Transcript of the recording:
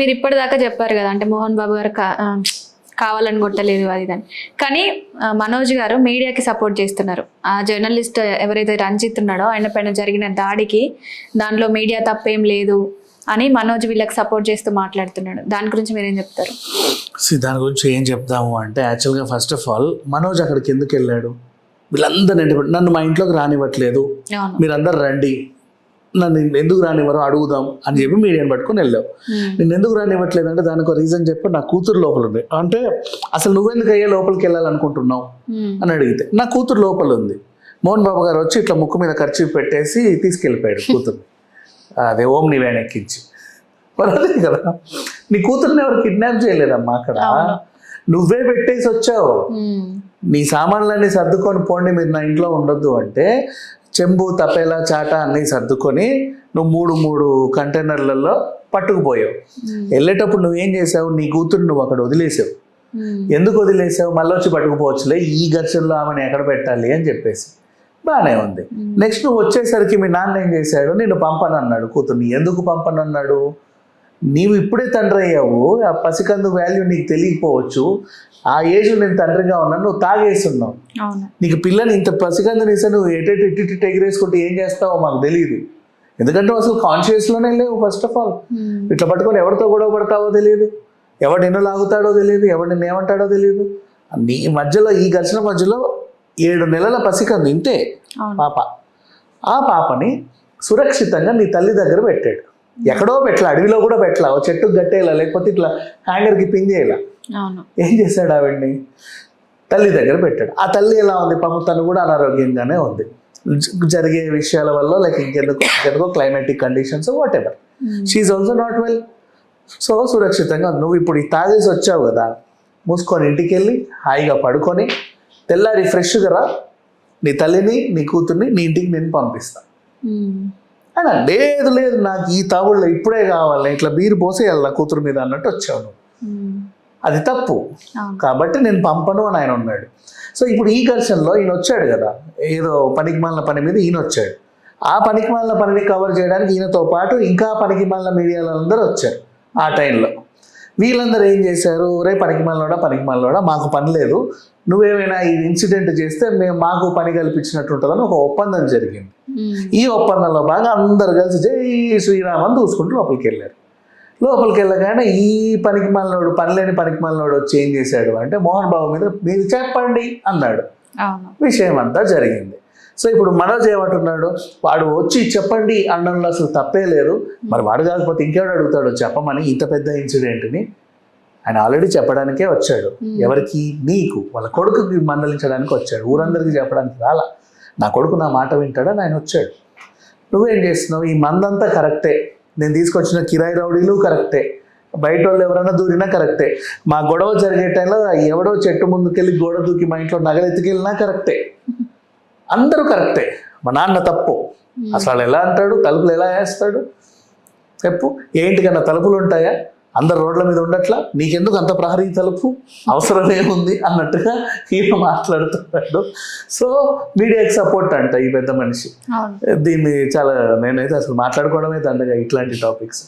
మీరు ఇప్పటిదాకా చెప్పారు కదా అంటే మోహన్ బాబు గారు కావాలని కొట్టలేదు అది ఇదని కానీ మనోజ్ గారు మీడియాకి సపోర్ట్ చేస్తున్నారు. ఆ జర్నలిస్ట్ ఎవరైతే రంజిత్ ఉన్నాడో ఆయన పైన జరిగిన దాడికి దాంట్లో మీడియా తప్పేం లేదు అని మనోజ్ వీళ్ళకి సపోర్ట్ చేస్తూ మాట్లాడుతున్నాడు. దాని గురించి మీరేం చెప్తారు? దాని గురించి ఏం చెప్తాము అంటే యాక్చువల్గా ఫస్ట్ ఆఫ్ ఆల్ మనోజ్ అక్కడికి ఎందుకు వెళ్ళాడు? వీళ్ళందరూ నన్ను మా ఇంట్లోకి రానివ్వట్లేదు. మీరందరు రండి. నన్ను ఎందుకు రానివ్వరో అడుగుదాం అని చెప్పి మీడియాని పట్టుకొని వెళ్ళావు. నేను ఎందుకు రానివ్వట్లేదు అంటే దానికి ఒక రీజన్ చెప్పి నా కూతురు లోపల ఉంది. అంటే అసలు నువ్వెందుకు అయ్యే లోపలికి వెళ్ళాలనుకుంటున్నావు? అని అడిగితే నా కూతురు లోపల ఉంది. మోహన్ బాబు గారు వచ్చి ఇట్లా ముక్కు మీద ఖర్చు పెట్టేసి తీసుకెళ్ళిపోయాడు కూతురు. అదే ఓం నీ వ్యాన్ ఎక్కించి. అదే కదా. నీ కూతుర్ని ఎవరు కిడ్నాప్ చేయలేదమ్మా అక్కడ. నువ్వే పెట్టేసి వచ్చావు. నీ సామాన్లన్నీ సర్దుకొని పోండి మీరు నా ఇంట్లో ఉండొద్దు అంటే చెంబు తపేలా చాట అన్నీ సర్దుకొని నువ్వు మూడు మూడు కంటైనర్లలో పట్టుకుపోయావు. వెళ్ళేటప్పుడు నువ్వేం చేసావు? నీ కూతురు నువ్వు అక్కడ వదిలేసావు. ఎందుకు వదిలేసావు? మళ్ళీ వచ్చి పట్టుకుపోవచ్చులే ఈ ఘర్షణలో ఆమెను ఎక్కడ పెట్టాలి అని చెప్పేసి. బాగానే ఉంది. నెక్స్ట్ నువ్వు వచ్చేసరికి మీ నాన్న ఏం చేశాడు? నిన్ను పంపను అన్నాడు కూతుర్ని. ఎందుకు పంపను అన్నాడు నీవు ఇప్పుడే తండ్రి అయ్యావు ఆ పసికందు వాల్యూ నీకు తెలియకపోవచ్చు ఆ ఏజ్ నేను తండ్రిగా ఉన్నాను నువ్వు తాగేస్తున్నావు నీకు పిల్లని ఇంత పసికందుని ఇస్తే నువ్వు ఎటు ఇటు ఇటు ఎగిరేసుకుంటే ఏం చేస్తావో మాకు తెలియదు ఎందుకంటే అసలు కాన్షియస్లోనే లేవు ఫస్ట్ ఆఫ్ ఆల్ ఇట్లా పట్టుకొని ఎవరితో గొడవ పడతావో తెలియదు ఎవడు నిన్ను లాగుతాడో తెలియదు ఎవడు నిన్ను ఏమంటాడో తెలియదు నీ మధ్యలో ఈ ఘర్షణ మధ్యలో ఏడు నెలల పసికంది ఇంతే. పాప. ఆ పాపని సురక్షితంగా నీ తల్లి దగ్గర పెట్టాడు. ఎక్కడో పెట్టలా అడవిలో కూడా పెట్టలా ఓ చెట్టుకు కట్టేలా లేకపోతే ఇట్లా హ్యాంగర్కి పిన్ చేయలా. ఏం చేశాడు ఆవిడ్ని? తల్లి దగ్గర పెట్టాడు. ఆ తల్లి ఎలా ఉంది? పాపం తను కూడా అనారోగ్యంగానే ఉంది. జరిగే విషయాల వల్ల లైక్ ఇంకెందుకు ఇంకెందుకో climatic conditions whatever she also not well so సురక్షితంగా. నువ్వు ఇప్పుడు ఈ తాగేసి వచ్చావు కదా మూసుకొని ఇంటికి వెళ్ళి హాయిగా పడుకొని తెల్లారి ఫ్రెష్గా రా. నీ తల్లిని నీ కూతుర్ని నీ ఇంటికి నేను పంపిస్తా. అలా లేదు లేదు నాకు ఈ తాగుళ్ళు ఇప్పుడే కావాలి ఇట్లా బీరు పోసేయాలి నా కూతురు మీద అన్నట్టు ఉమ్, అది తప్పు. కాబట్టి నేను పంపను అని ఆయన ఉన్నాడు సో ఇప్పుడు ఈ ఘర్షణలో ఈయన వచ్చాడు కదా ఏదో పనికి మాలిన పని మీద ఈయన వచ్చాడు. ఆ పనికి మాలిన పనిని కవర్ చేయడానికి ఈయనతో పాటు ఇంకా పనికి మాలిన మీడియాలందరూ వచ్చారు ఆ టైంలో. వీళ్ళందరూ ఏం చేశారు? రే పనికి మాలినోడా పనికి మాలినోడా మాకు పని లేదు. నువ్వేమైనా ఈ ఇన్సిడెంట్ చేస్తే మేము మాకు పని కల్పించినట్టు ఉంటుందని ఒక ఒప్పందం జరిగింది. ఈ ఒప్పందంలో బాగా అందరు కలిసి జై శ్రీరామ్ అని దూసుకుంటూ లోపలికి వెళ్ళారు. లోపలికి వెళ్ళగానే ఈ పనికి మాలినోడు పని లేని పనికి మాలినోడు వచ్చి ఏం చేశాడు అంటే మోహన్ బాబు మీద మీరు చెప్పండి అన్నాడు. విషయం అంతా జరిగింది. సో ఇప్పుడు మనోజ్ ఏమంటున్నాడు? వాడు వచ్చి చెప్పండి అనడంలో అసలు తప్పే లేదు. మరి వాడు కాకపోతే ఇంకెవడు అడుగుతాడు? చెప్పమని ఇంత పెద్ద ఇన్సిడెంట్ని ఆయన ఆల్రెడీ చెప్పడానికే వచ్చాడు. ఎవరికి? నీకు. వాళ్ళ కొడుకుకి మందలించడానికి వచ్చాడు. ఊరందరికీ చెప్పడానికి రాలా. నా కొడుకు నా మాట వింటాడని ఆయన వచ్చాడు. నువ్వేం చేస్తున్నావు? ఈ మందంతా కరెక్టే. నేను తీసుకొచ్చిన కిరాయి రౌడీలు కరెక్టే. బయట వాళ్ళు ఎవరైనా దూరినా కరెక్టే. మా గొడవ జరిగే టైంలో ఎవడో చెట్టు ముందుకెళ్ళి గోడ దూకి మా ఇంట్లో నగలు ఎత్తుకెళ్ళినా కరెక్టే. అందరూ కరెక్టే. మా నాన్న తప్పు. అసలు ఎలా అంటాడు? తలుపులు ఎలా వేస్తాడు? చెప్పు. ఏంటి కన్నా తలుపులు ఉంటాయా? అందరు రోడ్ల మీద ఉండట్లా? నీకెందుకు అంత ప్రహరీ తలుపు? అవసరమే ఉంది అన్నట్టుగా ఈయన మాట్లాడుతున్నాడు. సో మీడియాకి సపోర్ట్ అంట ఈ పెద్ద మనిషి. దీన్ని చాలా నేనైతే అసలు మాట్లాడుకోవడమే దండగా ఇట్లాంటి టాపిక్స్.